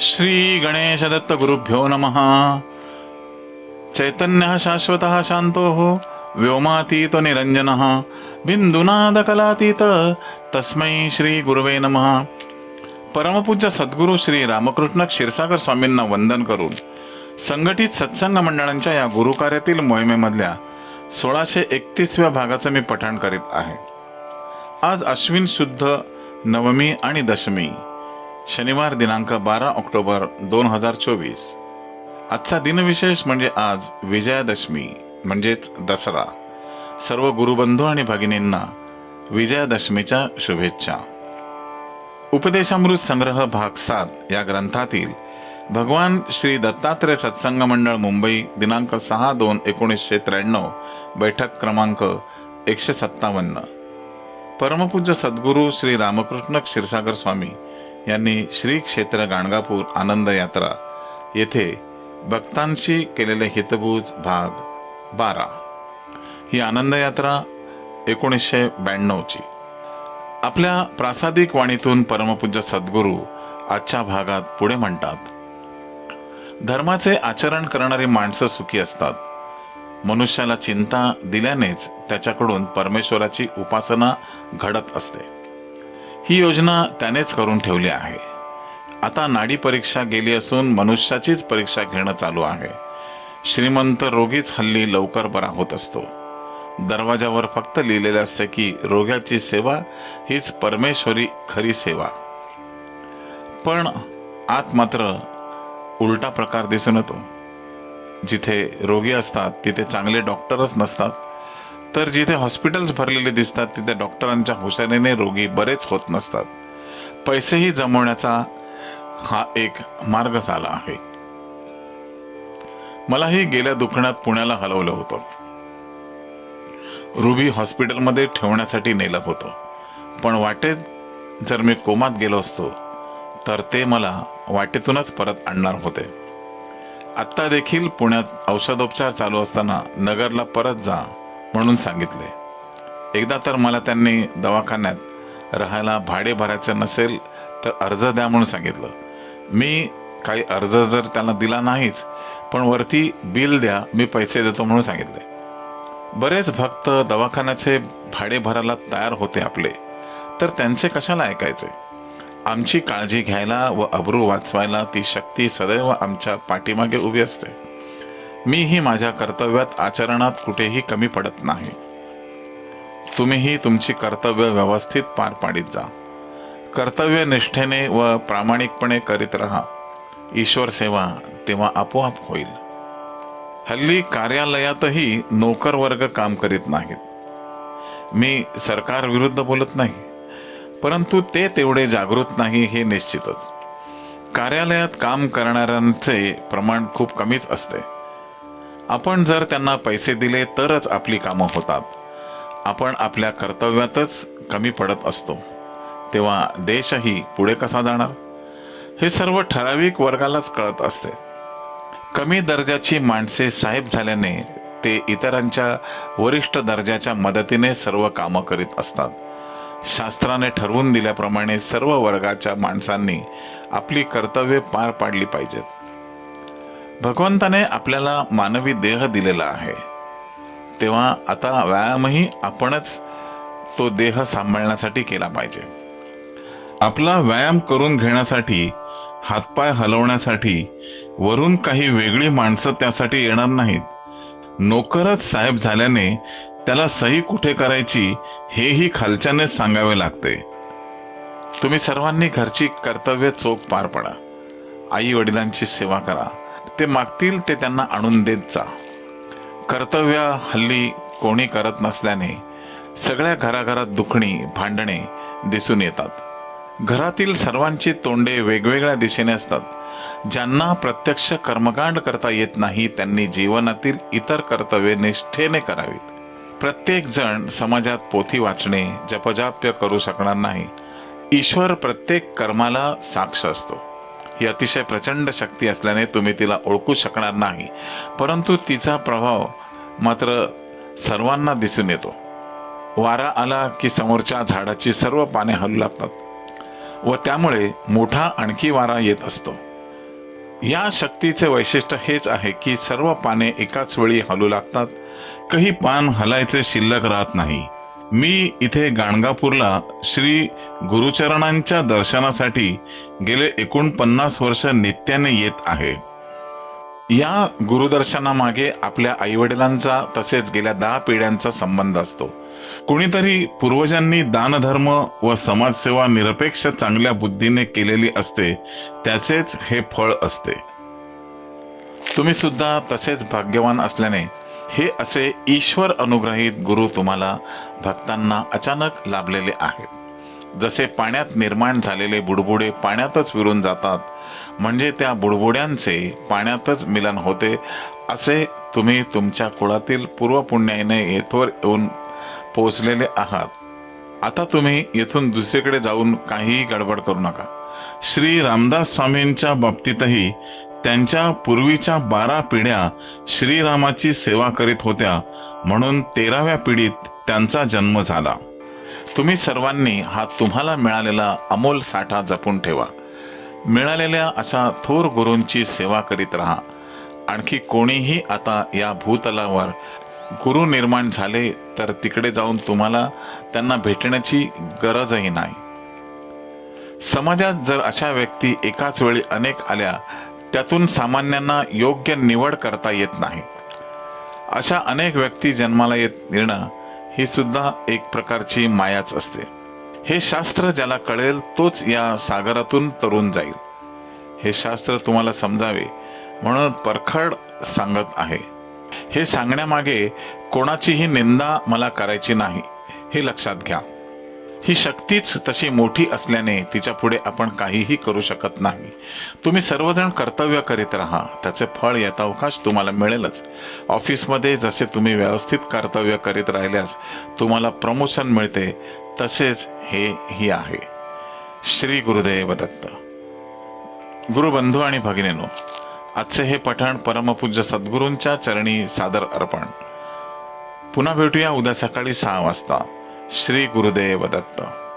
श्री गणेश दत्त गुरुभ्यो नमः। चैतन्य शाश्वत शांतो व्योमातीत निरंजन बिंदुनाद कलातीत तस्मै श्री गुरुवे नमः। परमपूज्य सद्गुरू श्री रामकृष्ण क्षीरसागर स्वामींना वंदन करून संघटित सत्संग मंडळांच्या या गुरुकार्यातील मोहिमेमधल्या सोळाशे एकतीसव्या भागाचं मी पठण करीत आहे. आज अश्विन शुद्ध नवमी आणि दशमी शनिवार दिनांक बारा ऑक्टोबर दोन हजार चोवीस. आजचा दिनविशेष म्हणजे आज विजयादशमी म्हणजेच दसरा. सर्व गुरुबंधू आणि भगिनींना विजयादशमीच्या शुभेच्छा. उपदेशामृत संग्रह भाग सात या ग्रंथातील भगवान श्री दत्तात्रय सत्संग मंडळ मुंबई दिनांक सहा दोन एकोणीसशे त्र्याण्णव बैठक क्रमांक एकशे सत्तावन्न. परमपूज्य सद्गुरू श्री रामकृष्ण क्षीरसागर स्वामी यांनी श्री क्षेत्र गाणगापूर आनंद यात्रा येथे भक्तांशी केलेले हितभूज भाग बारा. ही आनंद यात्रा एकोणीसशे ब्याण्णवची. आपल्या प्रासादिक वाणीतून परमपूज्य सद्गुरू आजच्या भागात पुढे म्हणतात धर्माचे आचरण करणारी माणसं सुखी असतात. मनुष्याला चिंता दिल्यानेच त्याच्याकडून परमेश्वराची उपासना घडत असते. ही योजना त्यानेच करून ठेवली आहे. आता नाडी परीक्षा गेली असून मनुष्याचीच परीक्षा घेणं चालू आहे. श्रीमंत रोगीच हल्ली लवकर बरा होत असतो. दरवाजावर फक्त लिहिलेले असते की रोग्याची सेवा हीच परमेश्वरी खरी सेवा. पण आत मात्र उलटा प्रकार दिसून येतो. जिथे रोगी असतात तिथे चांगले डॉक्टरच नसतात. तर जिथे हॉस्पिटल्स भरलेले दिसतात तिथे डॉक्टरांच्या हुशारीने रोगी बरेच होत नसतात. पैसेही जमवण्याचा हा एक मार्ग झाला आहे. मलाही गेल्या दुखण्यात पुण्याला हलवलं होतं. रुबी हॉस्पिटलमध्ये ठेवण्यासाठी नेलं होतं. पण वाटेत जर मी कोमात गेलो असतो तर ते मला वाटेतूनच परत आणणार होते. आत्ता देखील पुण्यात औषधोपचार चालू असताना नगरला परत जा म्हणून सांगितले. एकदा तर मला त्यांनी दवाखान्यात राहायला भाडे भरायचं नसेल तर अर्ज द्या म्हणून सांगितलं. मी काही अर्ज जर त्यांना दिला नाहीच पण वरती बिल द्या मी पैसे देतो म्हणून सांगितले. बरेच भक्त दवाखान्याचे भाडे भरायला तयार होते आपले तर त्यांचे कशाला ऐकायचे? आमची काळजी घ्यायला व अब्रू वाचवायला ती शक्ती सदैव आमच्या पाठीमागे उभी असते. मीही माझ्या कर्तव्यात आचरणात कुठेही कमी पडत नाही. तुम्हीही तुमची कर्तव्य व्यवस्थित पार पाडीत जा. कर्तव्य निष्ठेने व प्रामाणिकपणे करीत राहा. ईश्वर सेवा तेव्हा आपोआप होईल. हल्ली कार्यालयातही नोकर वर्ग काम करीत नाहीत. मी सरकार विरुद्ध बोलत नाही परंतु ते तेवढे जागृत नाही हे निश्चितच. कार्यालयात काम करणाऱ्यांचे प्रमाण खूप कमीच असते. आपण जर त्यांना पैसे दिले तरच आपली कामं होतात. आपण आपल्या कर्तव्यातच कमी पडत असतो. तेव्हा देशही पुढे कसा जाणार? हे सर्व ठराविक वर्गालाच कळत असते. कमी दर्जाची माणसे साहेब झाल्याने ते इतरांच्या वरिष्ठ दर्जाच्या मदतीने सर्व कामं करीत असतात. शास्त्राने ठरवून दिल्याप्रमाणे सर्व वर्गाच्या माणसांनी आपली कर्तव्ये पार पाडली पाहिजेत. भगवंताने आपल्याला मानवी देह दिलेला आहे. तेव्हा आता व्यायामही आपणच तो देह सांभाळण्यासाठी केला पाहिजे. आपला व्यायाम करून घेण्यासाठी हातपाय हलवण्यासाठी वरून काही वेगळी माणसं त्यासाठी येणार नाहीत. नोकरच साहेब झाल्याने त्याला सही कुठे करायची हेही खालच्यानेच सांगावे लागते. तुम्ही सर्वांनी घरची कर्तव्य चोख पार पडा. आई वडिलांची सेवा करा. ते मागतील ते त्यांना आणून देत जा. कर्तव्य हल्ली कोणी करत नसल्याने सगळ्या घराघरात दुखणी भांडणे दिसून येतात. घरातील सर्वांची तोंडे वेगवेगळ्या दिशेने असतात. ज्यांना प्रत्यक्ष कर्मकांड करता येत नाही त्यांनी जीवनातील इतर कर्तव्ये निष्ठेने करावीत. प्रत्येक जण समाजात पोथी वाचणे जपजाप्य करू शकणार नाही. ईश्वर प्रत्येक कर्माला साक्ष असतो. ही अतिशय प्रचंड शक्ती असल्याने तुम्ही तिला ओळखू शकणार नाही. परंतु तिचा प्रभाव मात्र सर्वांना दिसून येतो. वारा आला की समोरच्या झाडाची सर्व पाने हलू लागतात व त्यामुळे मोठा आणखी वारा येत असतो. या शक्तीचे वैशिष्ट्य हेच आहे की सर्व पाने एकाच वेळी हलू लागतात. काही पान हलायचे शिल्लक राहत नाही. मी इथे गाणगापूरला श्री गुरुचरणांच्या दर्शनासाठी गेले एकोणपन्नास वर्ष नित्याने येत आहे. या गुरुदर्शनामागे आपल्या आईवडिलांचा तसेच गेल्या दहा पिढ्यांचा संबंध असतो. कुणीतरी पूर्वजांनी दानधर्म व समाजसेवा निरपेक्ष चांगल्या बुद्धीने केलेली असते त्याचेच हे फळ असते. तुम्ही सुद्धा तसेच भाग्यवान असल्याने हे असे ईश्वर अनुग्रहित गुरु तुम्हाला भक्तांना अचानक लाभलेले आहेत. जसे पाण्यात निर्माण झालेले बुडबुडे पाण्यातच विरून जातात म्हणजे त्या बुडबुड्यांचे पाण्यातच मिलन होते असे तुम्ही तुमच्या कुळातील पूर्वपुण्याने येथवर येऊन पोहोचलेले आहात. आता तुम्ही येथून दुसरीकडे जाऊन काहीही गडबड करू नका. श्री रामदास स्वामींच्या बाबतीतही त्यांच्या पूर्वीच्या बारा पिढ्या श्रीरामाची सेवा करीत होत्या म्हणून तेराव्या पिढीत त्यांचा जन्म झाला. तुम्ही सर्वांनी हा तुम्हाला मिळालेला अमोल साठा जपून ठेवा. मिळालेल्या अशा थोर गुरूंची सेवा करीत राहा. आणखी कोणीही आता या भूतलावर गुरु निर्माण झाले तर तिकडे जाऊन तुम्हाला त्यांना भेटण्याची गरजही नाही. समाजात जर अशा व्यक्ती एकाच वेळी अनेक आल्या त्यातून सामान्यांना योग्य निवड करता येत नाही. अशा अनेक व्यक्ती जन्माला येत येणं ही सुद्धा एक प्रकारची मायाच असते. हे शास्त्र ज्याला कळेल तोच या सागरातून तरून जाईल. हे शास्त्र तुम्हाला समजावे म्हणून परखड सांगत आहे. हे सांगण्यामागे कोणाचीही निंदा मला करायची नाही हे लक्षात घ्या. ही शक्तीच तशी मोठी असल्याने तिच्या पुढे आपण काहीही करू शकत नाही. तुम्ही सर्वजण कर्तव्य करीत राहा. त्याचे फळ यथावकाश तुम्हाला मिळेलच. ऑफिसमध्ये जसे तुम्ही व्यवस्थित कर्तव्य करीत राहिल्यास तुम्हाला प्रमोशन मिळते तसेच हे ही आहे. श्री गुरुदेव दत्त. गुरुबंधू आणि भगिनीनो आजचे हे पठण परमपूज्य सद्गुरूंच्या चरणी सादर अर्पण. पुन्हा भेटूया उद्या सकाळी सहा वाजता. श्री गुरुदेव दत्त।